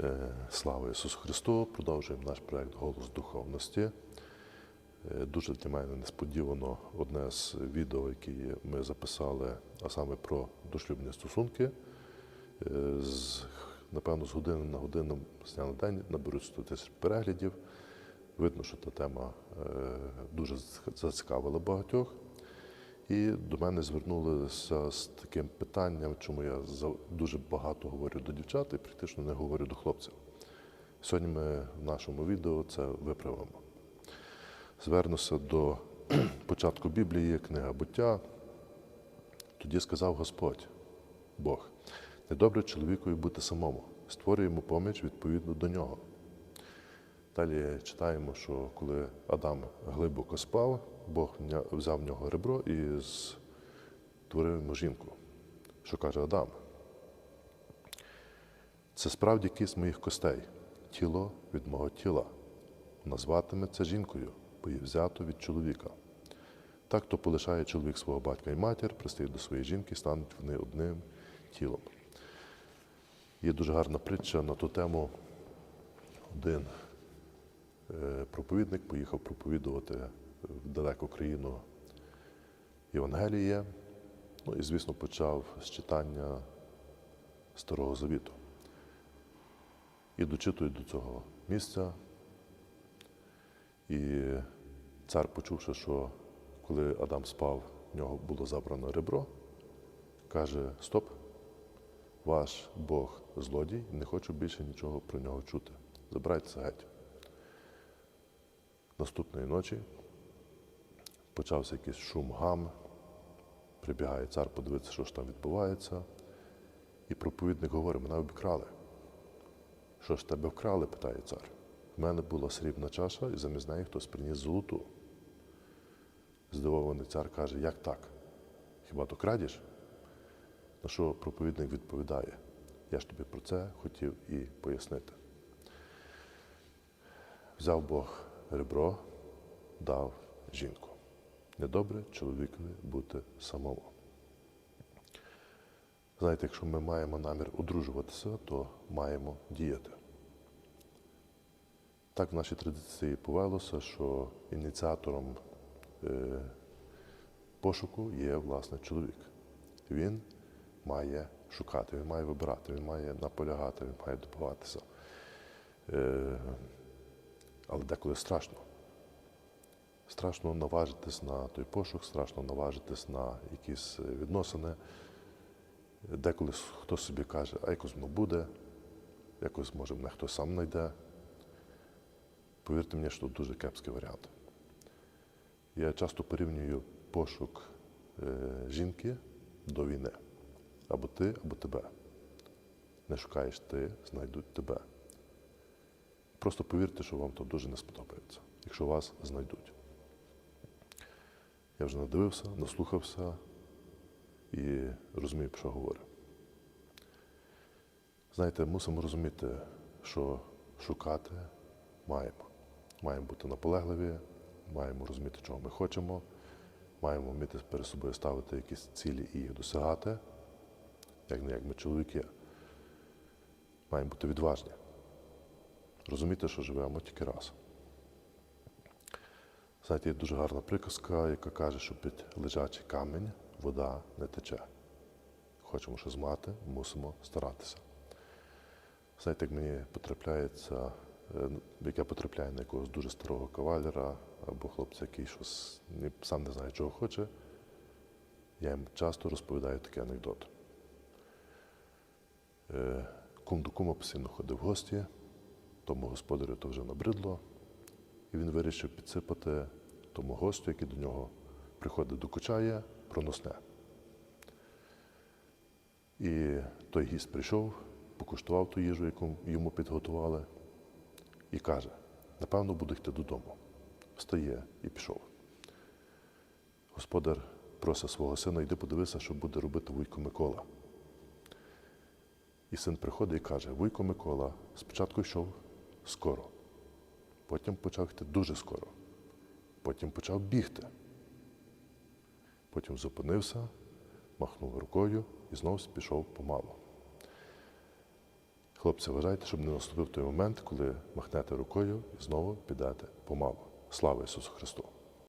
Е, Слава Ісусу Христу! Продовжуємо наш проект Голос духовності. Е, Дуже для мене несподівано одне з відео, які ми записали, а саме про дошлюбні стосунки. Е, З, напевно, з години на годину, з дня на день наберуть 100 тисяч переглядів. Видно, що та тема дуже зацікавила багатьох. І до мене звернулися з таким питанням, чому я дуже багато говорю до дівчат і практично не говорю до хлопців. Сьогодні ми в нашому відео це виправимо. Звернуся до початку Біблії, книга буття. Тоді сказав Господь, Бог, недобре чоловікові бути самому, створює йому поміч відповідно до нього. Далі читаємо, що коли Адам глибоко спав, Бог взяв в нього ребро і створив йому жінку. Що каже Адам? Це справді кість моїх костей, тіло від мого тіла. Назватиметься жінкою, бо її взято від чоловіка. Так то полишає чоловік свого батька і матір, пристає до своєї жінки, стануть вони одним тілом. Є дуже гарна притча на ту тему. Один проповідник поїхав проповідувати в далеку країну Євангеліє. Ну і, звісно, почав з читання Старого Завіту. І дочитує до цього місця. І цар, почувши, що коли Адам спав, в нього було забрано ребро, каже: Стоп, ваш Бог злодій, не хочу більше нічого про нього чути. Забирайтеся геть. Наступної ночі почався якийсь шум гам. Прибігає цар подивитися, що ж там відбувається. І проповідник говорить, мене обікрали. Що ж тебе вкрали? питає цар. У мене була срібна чаша, і замість неї хтось приніс золоту. Здивований цар каже, як так? Хіба то крадіш? На що проповідник відповідає, я ж тобі про це хотів і пояснити. Взяв Бог ребро, дав жінку. Недобре чоловікові бути самому. Знаєте, якщо ми маємо намір одружуватися, то маємо діяти. Так в нашій традиції повелося, що ініціатором е, пошуку є власне чоловік. Він має шукати, він має вибирати, він має наполягати, він має добиватися. Е, але деколи страшно. Страшно наважитись на той пошук, страшно наважитись на якісь е, відносини. Деколи хтось собі каже, а якось воно буде, якось може мене хтось сам знайде. Повірте мені, що це дуже кепський варіант. Я часто порівнюю пошук е, жінки до війни. Або ти, або тебе. Не шукаєш ти, знайдуть тебе. Просто повірте, що вам то дуже не сподобається, якщо вас знайдуть. Я вже надивився, наслухався і розумію, про що говорю. Знаєте, мусимо розуміти, що шукати маємо. Маємо бути наполегливі, маємо розуміти, чого ми хочемо, маємо вміти перед собою ставити якісь цілі і їх досягати, як не як ми чоловіки. Маємо бути відважні. Розуміти, що живемо тільки раз. Знаєте, є дуже гарна приказка, яка каже, що під лежачий камінь вода не тече. Хочемо щось мати, мусимо старатися. Знаєте, як мені потрапляється, е, як я потрапляю на якогось дуже старого кавалера або хлопця, який щось сам не знає, чого хоче, я їм часто розповідаю такий анекдот. Е, Кум до кума постійно ходив в гості, тому господарю то вже набридло, і він вирішив підсипати тому гостю, який до нього приходить докучає, проносне. І той гість прийшов, покуштував ту їжу, яку йому підготували, і каже: напевно, буду йти додому. Встає і пішов. Господар просить свого сина, йди подивися, що буде робити Вуйко Микола. І син приходить і каже: Вуйко Микола спочатку йшов скоро, потім почав йти дуже скоро, потім почав бігти. Потім зупинився, махнув рукою і знову пішов помалу. Хлопці, вважайте, щоб не наступив той момент, коли махнете рукою і знову підете помалу. Слава Ісусу Христу!